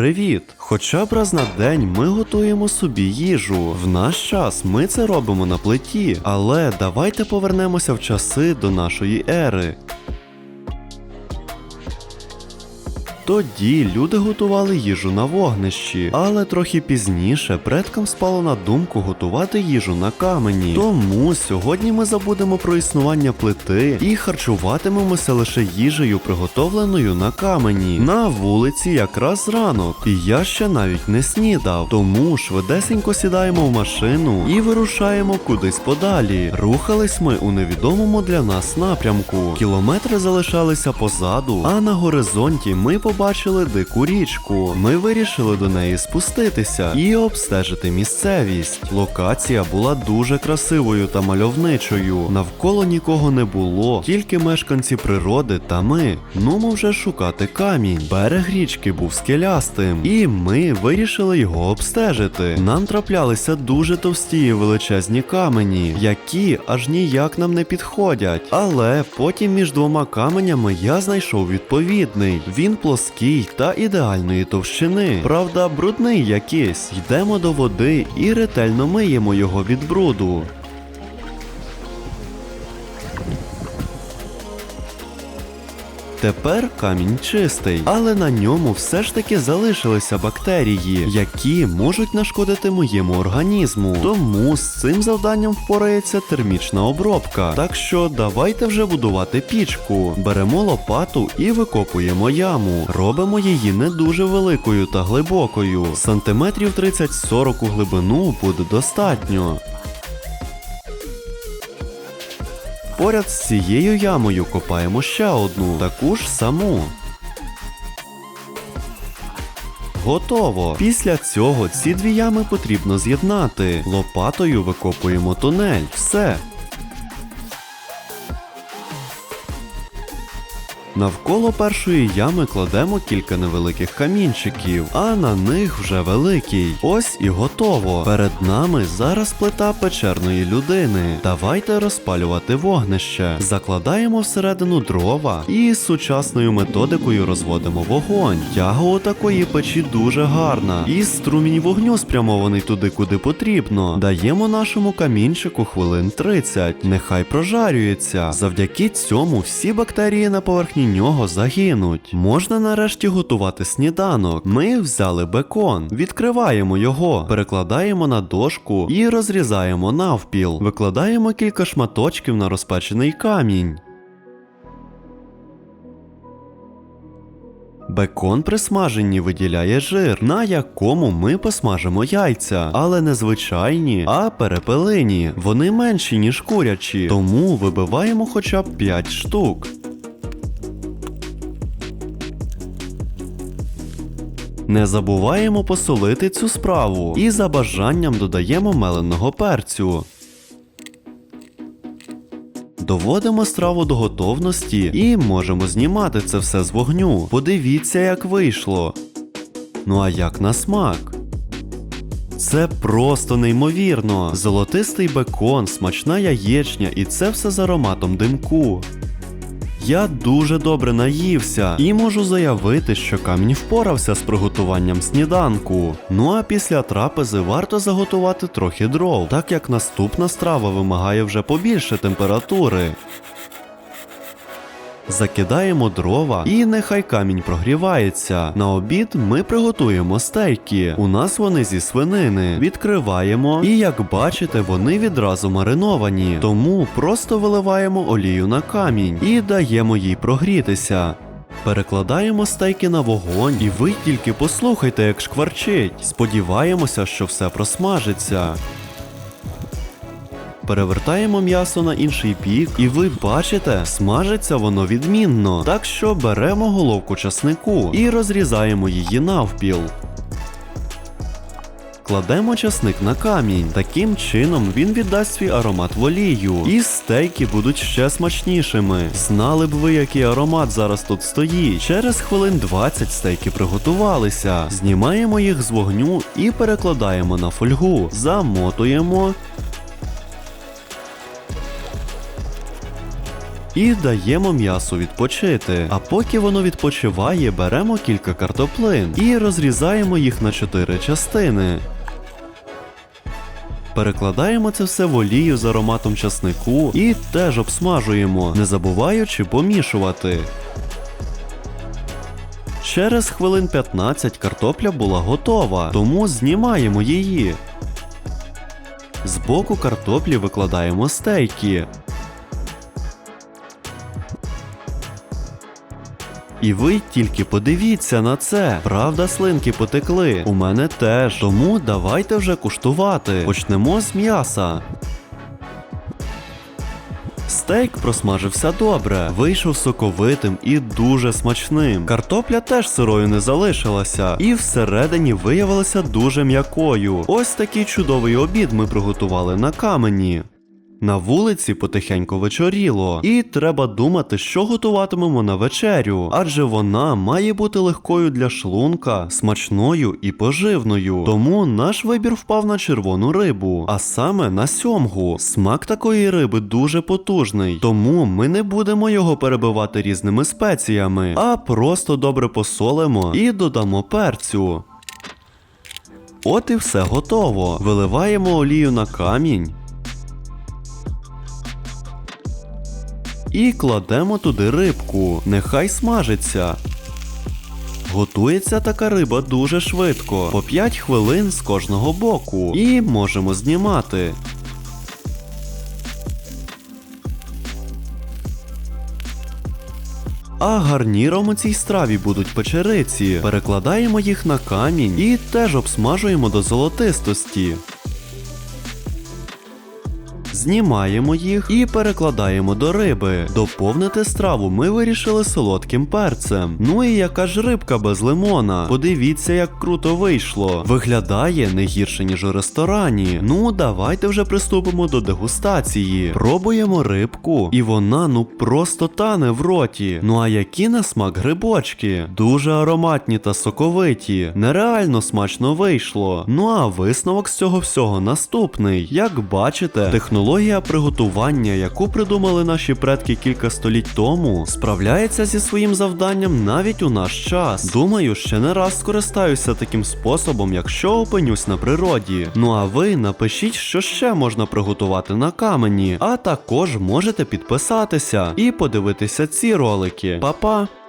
Привіт! Хоча б раз на день ми готуємо собі їжу. В наш час ми це робимо на плиті, але давайте повернемося в часи до нашої ери. Тоді люди готували їжу на вогнищі, але трохи пізніше предкам спало на думку готувати їжу на камені. Тому сьогодні ми забудемо про існування плити і харчуватимемося лише їжею, приготовленою на камені. На вулиці якраз ранок, і я ще навіть не снідав. Тому швидесенько сідаємо в машину і вирушаємо кудись подалі. Рухались ми у невідомому для нас напрямку. Кілометри залишалися позаду, а на горизонті ми побачили дику річку. Ми вирішили до неї спуститися і обстежити місцевість. Локація була дуже красивою та мальовничою. Навколо нікого не було, тільки мешканці природи та ми. Ну вже шукати камінь. Берег річки був скелястим, і ми вирішили його обстежити. Нам траплялися дуже товсті і величезні камені, які аж ніяк нам не підходять. Але потім між двома каменями я знайшов відповідний. Він плоский та ідеальної товщини. Правда, брудний якийсь. Йдемо до води і ретельно миємо його від бруду. Тепер камінь чистий, але на ньому все ж таки залишилися бактерії, які можуть нашкодити моєму організму. Тому з цим завданням впорається термічна обробка. Так що давайте вже будувати пічку. Беремо лопату і викопуємо яму. Робимо її не дуже великою та глибокою. Сантиметрів 30-40 у глибину буде достатньо. Поряд з цією ямою копаємо ще одну, таку ж саму. Готово. Після цього ці дві ями потрібно з'єднати. Лопатою викопуємо тунель. Все. Навколо першої ями кладемо кілька невеликих камінчиків, а на них вже великий. Ось і готово. Перед нами зараз плита печерної людини. Давайте розпалювати вогнище. Закладаємо всередину дрова і сучасною методикою розводимо вогонь. Тяга у такої печі дуже гарна. І струмінь вогню спрямований туди, куди потрібно. Даємо нашому камінчику хвилин 30. Нехай прожарюється. Завдяки цьому всі бактерії на поверхні нього загинуть. Можна нарешті готувати сніданок. Ми взяли бекон, відкриваємо його, перекладаємо на дошку і розрізаємо навпіл. Викладаємо кілька шматочків на розпечений камінь. Бекон при смаженні виділяє жир, на якому ми посмажимо яйця, але не звичайні, а перепелині. Вони менші, ніж курячі, тому вибиваємо хоча б 5 штук. Не забуваємо посолити цю справу і за бажанням додаємо меленого перцю. Доводимо страву до готовності і можемо знімати це все з вогню. Подивіться, як вийшло. Ну а як на смак? Це просто неймовірно. Золотистий бекон, смачна яєчня і це все з ароматом димку. Я дуже добре наївся і можу заявити, що камінь впорався з приготуванням сніданку. Ну а після трапези варто заготувати трохи дров, так як наступна страва вимагає вже побільше температури. Закидаємо дрова і нехай камінь прогрівається. На обід ми приготуємо стейки. У нас вони зі свинини. Відкриваємо, і як бачите, вони відразу мариновані. Тому просто виливаємо олію на камінь і даємо їй прогрітися. Перекладаємо стейки на вогонь, і ви тільки послухайте, як шкварчить. Сподіваємося, що все просмажиться. Перевертаємо м'ясо на інший бік, і ви бачите, смажиться воно відмінно. Так що беремо головку часнику і розрізаємо її навпіл. Кладемо часник на камінь. Таким чином він віддасть свій аромат в олію. І стейки будуть ще смачнішими. Знали б ви, який аромат зараз тут стоїть. Через хвилин 20 стейки приготувалися. Знімаємо їх з вогню і перекладаємо на фольгу. Замотуємо. І даємо м'ясу відпочити. А поки воно відпочиває, беремо кілька картоплин і розрізаємо їх на чотири частини. Перекладаємо це все в олію з ароматом часнику і теж обсмажуємо, не забуваючи помішувати. Через хвилин 15 картопля була готова, тому знімаємо її. Збоку картоплі викладаємо стейки. І ви тільки подивіться на це. Правда, слинки потекли. У мене теж. Тому давайте вже куштувати. Почнемо з м'яса. Стейк просмажився добре, вийшов соковитим і дуже смачним. Картопля теж сирою не залишилася, і всередині виявилася дуже м'якою. Ось такий чудовий обід ми приготували на камені. На вулиці потихеньку вечоріло, і треба думати, що готуватимемо на вечерю, адже вона має бути легкою для шлунка, смачною і поживною. Тому наш вибір впав на червону рибу, а саме на сьомгу. Смак такої риби дуже потужний, тому ми не будемо його перебивати різними спеціями, а просто добре посолимо і додамо перцю. От і все готово. Виливаємо олію на камінь. І кладемо туди рибку, нехай смажиться. Готується така риба дуже швидко, по 5 хвилин з кожного боку, і можемо знімати. А гарніром у цій страві будуть печериці. Перекладаємо їх на камінь і теж обсмажуємо до золотистості. Знімаємо їх і перекладаємо до риби. Доповнити страву ми вирішили солодким перцем. Ну і яка ж рибка без лимона? Подивіться, як круто вийшло. Виглядає не гірше, ніж у ресторані. Ну, давайте вже приступимо до дегустації. Пробуємо рибку, і вона ну просто тане в роті. Ну а які на смак грибочки? Дуже ароматні та соковиті. Нереально смачно вийшло. Ну а висновок з цього всього наступний. Як бачите, технологія приготування, яку придумали наші предки кілька століть тому, справляється зі своїм завданням навіть у наш час. Думаю, ще не раз скористаюся таким способом, якщо опинюсь на природі. Ну а ви напишіть, що ще можна приготувати на камені, а також можете підписатися і подивитися ці ролики. Па-па!